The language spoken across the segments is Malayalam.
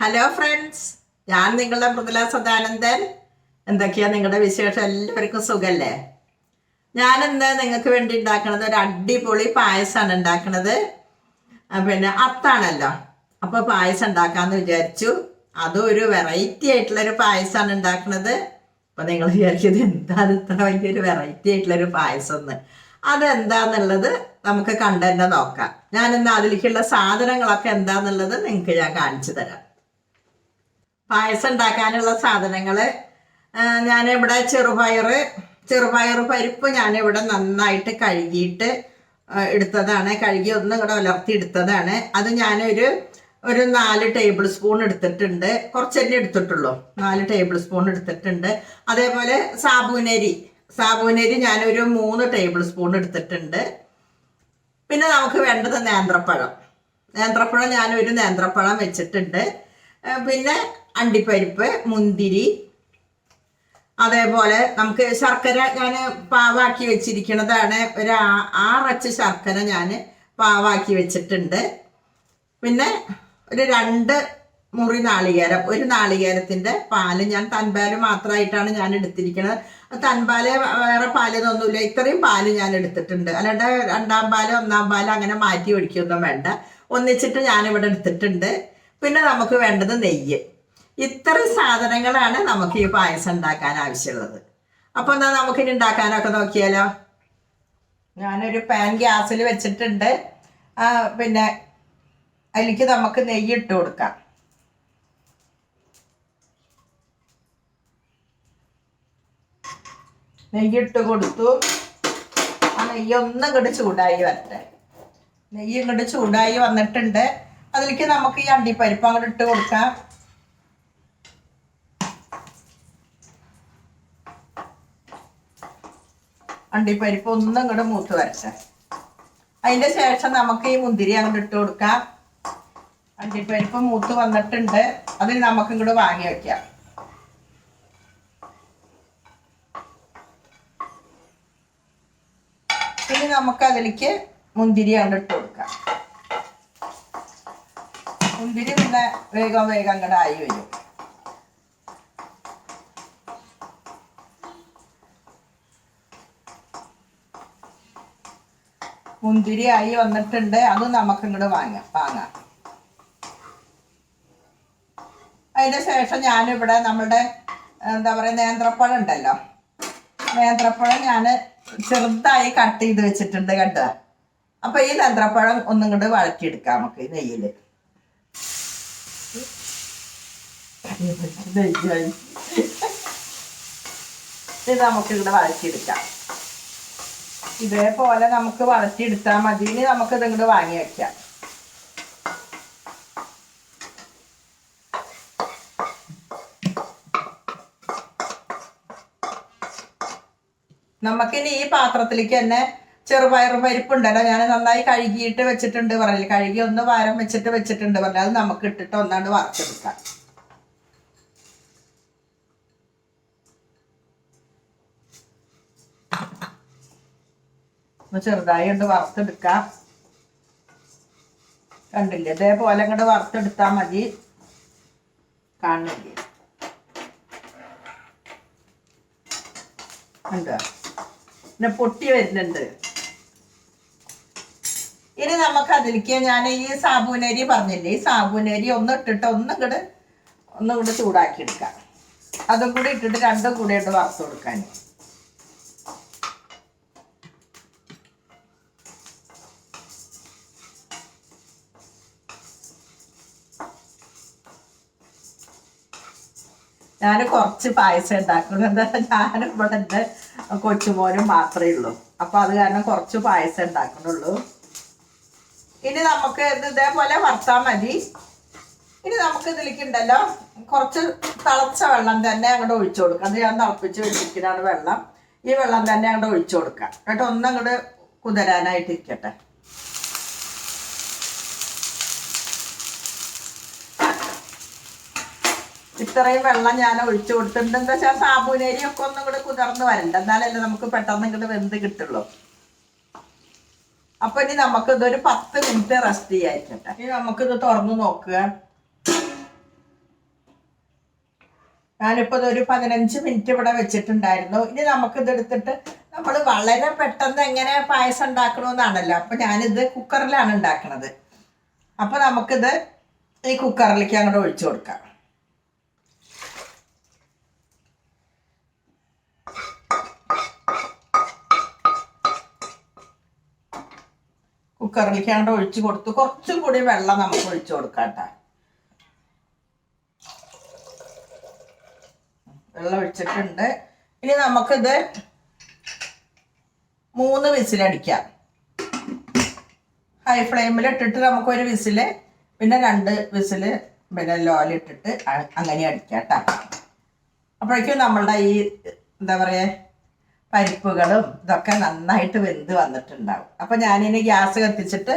ഹലോ ഫ്രണ്ട്സ് ഞാൻ നിങ്ങളുടെ മൃദുല സദാനന്ദൻ. എന്തൊക്കെയാ നിങ്ങളുടെ വിശേഷം? എല്ലാവർക്കും സുഖല്ലേ? ഞാൻ ഇന്ന് നിങ്ങൾക്ക് വേണ്ടി ഉണ്ടാക്കുന്നത് ഒരു അടിപൊളി പായസമാണ് ഉണ്ടാക്കുന്നത്. പിന്നെ അത്താണല്ലോ. അപ്പോൾ പായസം ഉണ്ടാക്കാന്ന് വിചാരിച്ചു. അതും ഒരു വെറൈറ്റി ആയിട്ടുള്ളൊരു പായസമാണ് ഉണ്ടാക്കുന്നത്. അപ്പോൾ നിങ്ങൾ വിചാരിച്ചത് എന്താ ഇത്ര വലിയൊരു വെറൈറ്റി ആയിട്ടുള്ളൊരു പായസം എന്ന് അതെന്താന്നുള്ളത് നമുക്ക് കണ്ടന്നെ നോക്കാം. ഞാനിന്ന് അതിലേക്കുള്ള സാധനങ്ങളൊക്കെ എന്താന്നുള്ളത് നിങ്ങൾക്ക് ഞാൻ കാണിച്ചു തരാം. പായസം ഉണ്ടാക്കാനുള്ള സാധനങ്ങൾ ഞാനിവിടെ ചെറുപയർ ചെറുപയർ പരിപ്പ് ഞാനിവിടെ നന്നായിട്ട് കഴുകിയിട്ട് എടുത്തതാണ്. കഴുകി ഒന്ന് ഇവിടെ ഉലർത്തി എടുത്തതാണ്. അത് ഞാനൊരു ഒരു നാല് ടേബിൾ സ്പൂൺ എടുത്തിട്ടുണ്ട്. കുറച്ച് തന്നെ എടുത്തിട്ടുള്ളൂ. നാല് ടേബിൾ സ്പൂൺ എടുത്തിട്ടുണ്ട്. അതേപോലെ സാബൂനരി. സാബൂനരി ഞാനൊരു മൂന്ന് ടേബിൾ സ്പൂൺ എടുത്തിട്ടുണ്ട്. പിന്നെ നമുക്ക് വേണ്ടത് നേന്ത്രപ്പഴം. നേന്ത്രപ്പഴം ഞാനൊരു നേന്ത്രപ്പഴം വെച്ചിട്ടുണ്ട്. പിന്നെ അണ്ടിപ്പരിപ്പ് മുന്തിരി അതേപോലെ നമുക്ക് ശർക്കര ഞാൻ പാവാക്കി വെച്ചിരിക്കുന്നതാണ് ഒരു ആറച്ച് ശർക്കര ഞാൻ പാവാക്കി വെച്ചിട്ടുണ്ട്. പിന്നെ ഒരു രണ്ട് മുറി നാളികേരം ഒരു നാളികേരത്തിന്റെ പാൽ ഞാൻ തൻപാൽ മാത്രമായിട്ടാണ് ഞാൻ എടുത്തിരിക്കുന്നത് തൻപാൽ വേറെ പാലൊന്നുമില്ല. ഇത്രയും പാൽ ഞാൻ എടുത്തിട്ടുണ്ട്. അല്ലാണ്ട് രണ്ടാം പാൽ ഒന്നാം പാൽ അങ്ങനെ മാറ്റി ഒഴിക്കൊന്നും വേണ്ട. ഒന്നിച്ചിട്ട് ഞാനിവിടെ എടുത്തിട്ടുണ്ട്. പിന്നെ നമുക്ക് വേണ്ടത് നെയ്യ്. ഇത്ര സാധനങ്ങളാണ് നമുക്ക് ഈ പായസം ഉണ്ടാക്കാൻ ആവശ്യമുള്ളത്. അപ്പൊ എന്നാ നമുക്ക് ഇനി ഉണ്ടാക്കാനൊക്കെ നോക്കിയാലോ? ഞാനൊരു പാൻ ഗ്യാസിൽ വെച്ചിട്ടുണ്ട്. പിന്നെ അതിലേക്ക് നമുക്ക് നെയ്യ് ഇട്ട് കൊടുക്കാം. നെയ്യ് ഇട്ട് കൊടുത്തു. ആ നെയ്യ് ഒന്നും ഇങ്ങോട്ട് ചൂടായി വരട്ടെ. നെയ്യ് ഇങ്ങോട്ട് ചൂടായി വന്നിട്ടുണ്ട്. അതിലേക്ക് നമുക്ക് ഈ അണ്ടിപ്പരിപ്പ് അങ്ങോട്ട് ഇട്ട് കൊടുക്കാം. അണ്ടിപ്പരിപ്പ് ഒന്നും ഇങ്ങോട്ട് മൂത്ത് വരട്ടെ. അതിന്റെ ശേഷം നമുക്ക് ഈ മുന്തിരി അങ്ങോട്ട് ഇട്ട് കൊടുക്കാം. അണ്ടിപ്പരിപ്പ് മൂത്ത് വന്നിട്ടുണ്ട്. അതിൽ നമുക്ക് ഇങ്ങോട്ട് വാങ്ങി വെക്കാം. ഇനി നമുക്ക് അതിലേക്ക് മുന്തിരി അങ്ങോട്ട് ഇട്ട് കൊടുക്കാം. മുന്തിരി പിന്നെ വേഗം വേഗം അങ്ങോട്ട് ആയി വരും. മുന്തിരി ആയി വന്നിട്ടുണ്ട്. അത് നമുക്ക് ഇങ്ങോട്ട് വാങ്ങാം വാങ്ങാം. അതിന് ശേഷം ഞാനിവിടെ നമ്മുടെ എന്താ പറയുക നേന്ത്രപ്പഴം ഉണ്ടല്ലോ. നേന്ത്രപ്പഴം ഞാൻ ചെറുതായി കട്ട് ചെയ്ത് വെച്ചിട്ടുണ്ട് കണ്ടുക അപ്പം ഈ നേന്ത്രപ്പഴം ഒന്നും കൂടെ വഴറ്റിയെടുക്കാം നമുക്ക് ഈ ഇത് നമുക്ക് ഇവിടെ വഴറ്റിയെടുക്കാം. ഇതേപോലെ നമുക്ക് വളർത്തിയെടുത്താൽ മതി. ഇനി നമുക്ക് ഇങ്ങോട്ട് വാങ്ങി വെക്കാം. നമുക്കിനി ഈ പാത്രത്തിലേക്ക് തന്നെ ചെറുപയർ പരിപ്പുണ്ടല്ലോ ഞാൻ നന്നായി കഴുകിയിട്ട് വെച്ചിട്ടുണ്ട് പറഞ്ഞില്ല? കഴുകി ഒന്ന് വാരം വെച്ചിട്ട് വെച്ചിട്ടുണ്ട് പറഞ്ഞാൽ അത് നമുക്ക് ഇട്ടിട്ട് ഒന്നാണ്ട് വറുത്തെടുക്കാം. ഒന്ന് ചെറുതായി ഒന്ന് വറുത്തെടുക്കാം. കണ്ടില്ലേ? ഇതേപോലെ അങ്ങോട്ട് വറുത്തെടുത്താൽ മതി. കാണില്ലേ കണ്ടോ? പിന്നെ പൊട്ടി വരുന്നുണ്ട്. ഇനി നമുക്ക് അതിലേക്ക് ഞാൻ ഈ സാബൂനരി പറഞ്ഞില്ലേ? ഈ സാബൂനരി ഒന്ന് ഇട്ടിട്ട് ഒന്നും കൂടെ ഒന്നും കൂടെ ചൂടാക്കി എടുക്കാം. അതും കൂടി ഇട്ടിട്ട് രണ്ടും കൂടി ഇട്ട് വറുത്ത് കൊടുക്കാൻ ഞാൻ കുറച്ച് പായസം ഉണ്ടാക്കുന്നത് ഇവിടെ എന്റെ കൊച്ചുമോനും മാത്രമേ ഉള്ളൂ. അപ്പോൾ അത് കാരണം കുറച്ച് പായസം ഉണ്ടാക്കുന്നുള്ളൂ. ഇനി നമുക്ക് ഇത് ഇതേപോലെ വറുത്താൽ മതി. ഇനി നമുക്ക് ഇതിലേക്ക് ഉണ്ടല്ലോ കുറച്ച് തിളച്ച വെള്ളം തന്നെ അങ്ങോട്ട് ഒഴിച്ചു കൊടുക്കാം. അത് ഞാൻ തിളപ്പിച്ച് വെച്ചിരിക്കുന്നതാണ് വെള്ളം. ഈ വെള്ളം തന്നെ അങ്ങോട്ട് ഒഴിച്ചു കൊടുക്കാം. എന്നിട്ട് ഒന്നങ്ങോട്ട് കുതിരാനായിട്ട് ഇത്രയും വെള്ളം ഞാൻ ഒഴിച്ചു കൊടുത്തിട്ടുണ്ട്. എന്താ വെച്ചാൽ സാബൂനരി ഒക്കെ ഒന്നും കൂടെ കുതിർന്ന് വരണ്ട. എന്നാലല്ലേ നമുക്ക് പെട്ടെന്ന് ഇങ്ങോട്ട് വെന്ത് കിട്ടുള്ളൂ. അപ്പൊ ഇനി നമുക്ക് ഇതൊരു പത്ത് മിനിറ്റ് റെസ്റ്റ് ചെയ്യാതിരിക്കട്ടെ ഇനി നമുക്കിത് തുറന്നു നോക്കുക. ഞാനിപ്പോൾ ഇതൊരു പതിനഞ്ച് മിനിറ്റ് ഇവിടെ വെച്ചിട്ടുണ്ടായിരുന്നു. ഇനി നമുക്കിത് എടുത്തിട്ട് നമ്മൾ വളരെ പെട്ടെന്ന് എങ്ങനെ പായസം ഉണ്ടാക്കണമെന്നാണല്ലോ അപ്പം ഞാനിത് കുക്കറിലാണ് ഉണ്ടാക്കണത്. അപ്പൊ നമുക്കിത് ഈ കുക്കറിലേക്ക് അങ്ങോട്ട് ഒഴിച്ചു കൊടുക്കാം. കുക്കറിലേക്ക് അങ്ങോട്ട് ഒഴിച്ചു കൊടുത്ത് കുറച്ചും കൂടി വെള്ളം നമുക്ക് ഒഴിച്ചു കൊടുക്കാം വെള്ളം ഒഴിച്ചിട്ടുണ്ട്. ഇനി നമുക്കിത് മൂന്ന് വിസിലടിക്കാം ഹൈ ഫ്ലെയിമിൽ ഇട്ടിട്ട് നമുക്ക് ഒരു വിസിൽ പിന്നെ രണ്ട് വിസിൽ പിന്നെ ലോലിട്ടിട്ട് ഇട്ടിട്ട് അങ്ങനെ അടിക്കാം കേട്ടോ അപ്പോഴേക്കും നമ്മളുടെ ഈ എന്താ പറയുക പരിപ്പുകളും ഇതൊക്കെ നന്നായിട്ട് വെന്ത് വന്നിട്ടുണ്ടാവും. അപ്പം ഞാനിനി ഗ്യാസ് കത്തിച്ചിട്ട്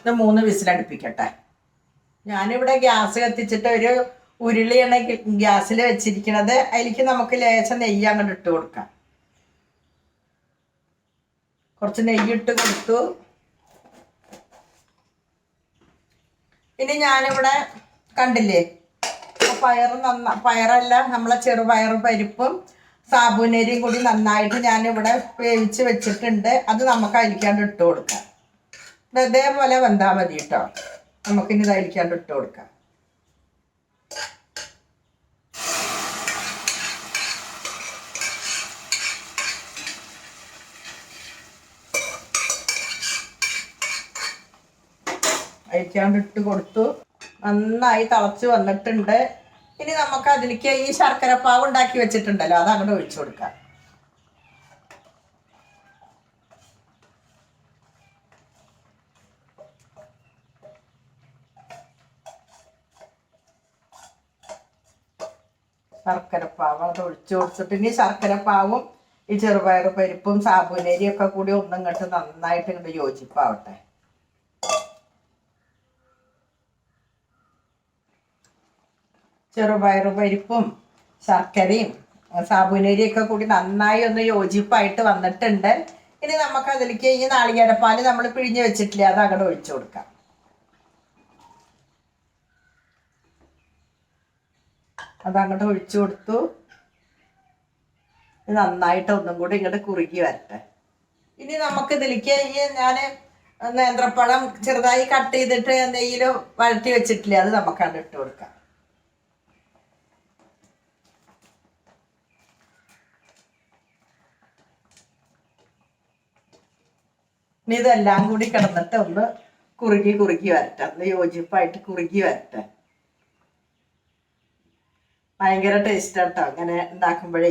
ഇത് മൂന്ന് വിസിലടുപ്പിക്കട്ടെ. ഞാനിവിടെ ഗ്യാസ് കത്തിച്ചിട്ട് ഒരു ഉരുളിയാണ് ഗ്യാസിൽ വെച്ചിരിക്കുന്നത് അതിലേക്ക് നമുക്ക് ലേശം നെയ്യ് അങ്ങോട്ട് ഇട്ട് കൊടുക്കാം. കുറച്ച് നെയ്യ് ഇട്ട് കൊടുത്തു. ഇനി ഞാനിവിടെ കണ്ടില്ലേ? പയർ നന്ന പയറല്ല നമ്മളെ ചെറുപയർ പരിപ്പും സാബുനരിയും കൂടി നന്നായിട്ട് ഞാൻ ഇവിടെ വേവിച്ച് വെച്ചിട്ടുണ്ട്. അത് നമുക്ക് അരിക്കാണ്ട് ഇട്ട് കൊടുക്കാം. ഇത് ഇതേപോലെ വെന്താൽ മതി കേട്ടോ. നമുക്കിനി ഇത് അരിക്കാണ്ട് ഇട്ട് കൊടുക്കാം. അരിക്കാണ്ട് ഇട്ട് കൊടുത്തു. നന്നായി തിളച്ച് വന്നിട്ടുണ്ട്. ഇനി നമുക്ക് അതിലേക്ക് ഈ ശർക്കര പാവ് ഉണ്ടാക്കി വെച്ചിട്ടുണ്ടല്ലോ അത് അങ്ങോട്ട് ഒഴിച്ചു കൊടുക്കാം. ശർക്കരപ്പാവ് അത് ഒഴിച്ചു കൊടുത്തിട്ട് ഇനി ശർക്കരപ്പാവും ഈ ചെറുപയർ പരിപ്പും സാബുനരിയും കൂടി ഒന്നും ഇങ്ങോട്ട് നന്നായിട്ട് ഇങ്ങോട്ട് യോജിപ്പാവട്ടെ. ചെറുപയർ പരിപ്പും ശർക്കരയും സാബുനരിയൊക്കെ കൂടി നന്നായി ഒന്ന് യോജിപ്പായിട്ട് വന്നിട്ടുണ്ട്. ഇനി നമുക്ക് അതിലേക്ക് ഈ നാളികേരപ്പാൽ നമ്മൾ പിഴിഞ്ഞ് വെച്ചിട്ടില്ല അത് അങ്ങോട്ട് ഒഴിച്ചു കൊടുക്കാം. അത് അങ്ങോട്ട് ഒഴിച്ചു കൊടുത്തു. നന്നായിട്ട് ഒന്നും കൂടി ഇങ്ങോട്ട് കുറുകി വരട്ടെ. ഇനി നമുക്ക് ഇതിലേക്ക് ഈ ഞാൻ നേന്ത്രപ്പഴം ചെറുതായി കട്ട് ചെയ്തിട്ട് നെയ്യിൽ വഴറ്റി വെച്ചിട്ടില്ല അത് നമുക്ക് അങ്ങോട്ട് ഇട്ട് കൊടുക്കാം. ഇനി ഇതെല്ലാം കൂടി കിടന്നിട്ട് ഒന്ന് കുറുകി കുറുകി വരട്ടെ. ഒന്ന് യോജിപ്പായിട്ട് കുറുകി വരട്ടെ. ഭയങ്കര ടേസ്റ്റ് കേട്ടോ അങ്ങനെ ഉണ്ടാക്കുമ്പോഴേ.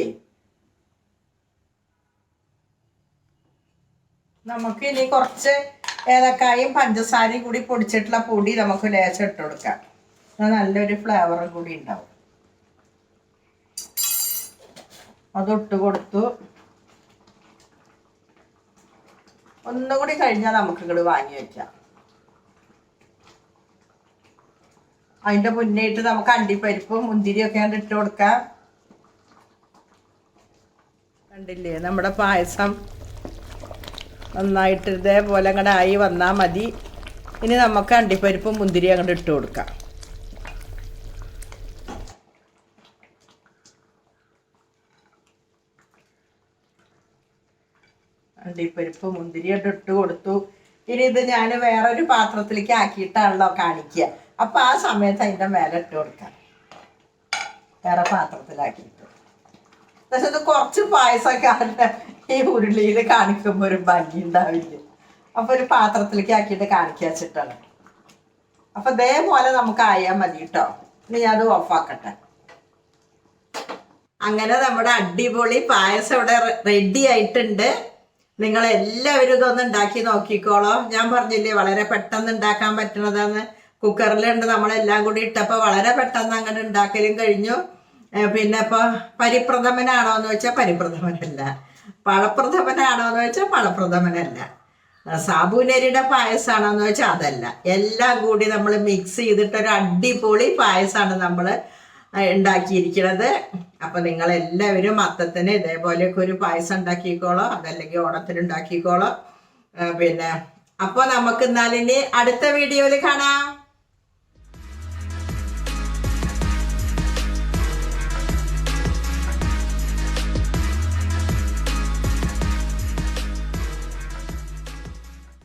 നമുക്ക് ഇനി കുറച്ച് ഏലക്കായും പഞ്ചസാരയും കൂടി പൊടിച്ചിട്ടുള്ള പൊടി നമുക്ക് ലേശം ഇട്ട് കൊടുക്കാം. നല്ലൊരു ഫ്ലേവറും കൂടി ഉണ്ടാവും. അതിട്ട് കൊടുത്തു. ഒന്നുകൂടി കഴിഞ്ഞാൽ നമുക്ക് ഇങ്ങോട്ട് വാങ്ങി വെക്കാം. അതിന്റെ മുന്നേയിട്ട് നമുക്ക് അണ്ടിപ്പരിപ്പും മുന്തിരിയൊക്കെ അങ്ങട് ഇട്ട് കൊടുക്കാം. കണ്ടില്ലേ? നമ്മുടെ പായസം നന്നായിട്ട് ഇതേപോലെ അങ്ങോട്ട് വന്നാൽ മതി. ഇനി നമുക്ക് അണ്ടിപ്പരിപ്പും മുന്തിരി അങ്ങോട്ട് ഇട്ട് കൊടുക്കാം. അണ്ടിപ്പരിപ്പ് മുന്തിരിയായിട്ട് ഇട്ട് കൊടുത്തു. ഇനി ഇത് ഞാൻ വേറൊരു പാത്രത്തിലേക്ക് ആക്കിയിട്ടാണല്ലോ കാണിക്കുക. അപ്പം ആ സമയത്ത് അതിന്റെ മേലെ ഇട്ട് കൊടുക്കാം. വേറെ പാത്രത്തിലാക്കിയിട്ട്. പക്ഷെ ഇത് കുറച്ച് പായസമൊക്കെ ആയിട്ട് ഈ ഉരുളിയിൽ കാണിക്കുമ്പോൾ ഒരു ഭംഗി ഉണ്ടാവില്ല? അപ്പോൾ ഒരു പാത്രത്തിലേക്ക് ആക്കിയിട്ട് കാണിക്കുക വെച്ചിട്ടാണ്. അപ്പം ഇതേപോലെ നമുക്ക് ആയാൽ മതി കേട്ടോ. ഇനി ഞാൻ അത് ഓഫാക്കട്ടെ അങ്ങനെ നമ്മുടെ അടിപൊളി പായസം ഇവിടെ റെഡി ആയിട്ടുണ്ട്. നിങ്ങൾ എല്ലാവരും ഇതൊന്ന് ഉണ്ടാക്കി നോക്കിക്കോളോ. ഞാൻ പറഞ്ഞില്ലേ വളരെ പെട്ടെന്ന് ഉണ്ടാക്കാൻ പറ്റണതെന്ന്. കുക്കറിലുണ്ട് നമ്മളെല്ലാം കൂടി ഇട്ടപ്പോൾ വളരെ പെട്ടെന്ന് അങ്ങനെ ഉണ്ടാക്കലും കഴിഞ്ഞു. പിന്നെ ഇപ്പോൾ പരിപ്രഥമനാണോ എന്ന് വെച്ചാൽ പരിപ്രഥമനല്ല. പഴപ്രഥമനാണോ എന്ന് വെച്ചാൽ പഴപ്രഥമനല്ല. സാബുനരിയുടെ പായസമാണോ എന്ന് വെച്ചാൽ അതല്ല. എല്ലാം കൂടി നമ്മൾ മിക്സ് ചെയ്തിട്ട് ഒരു അടിപൊളി പായസമാണ് നമ്മൾ ഉണ്ടാക്കിയിരിക്കുന്നത് അപ്പം നിങ്ങൾ എല്ലാവരും അത്തത്തിന് ഇതേപോലെയൊക്കെ ഒരു പായസം ഉണ്ടാക്കിക്കോളോ അതല്ലെങ്കിൽ ഓണത്തിന് ഉണ്ടാക്കിക്കോളോ. പിന്നെ അപ്പോൾ നമുക്ക് എന്നാലിനി അടുത്ത വീഡിയോയിൽ കാണാം.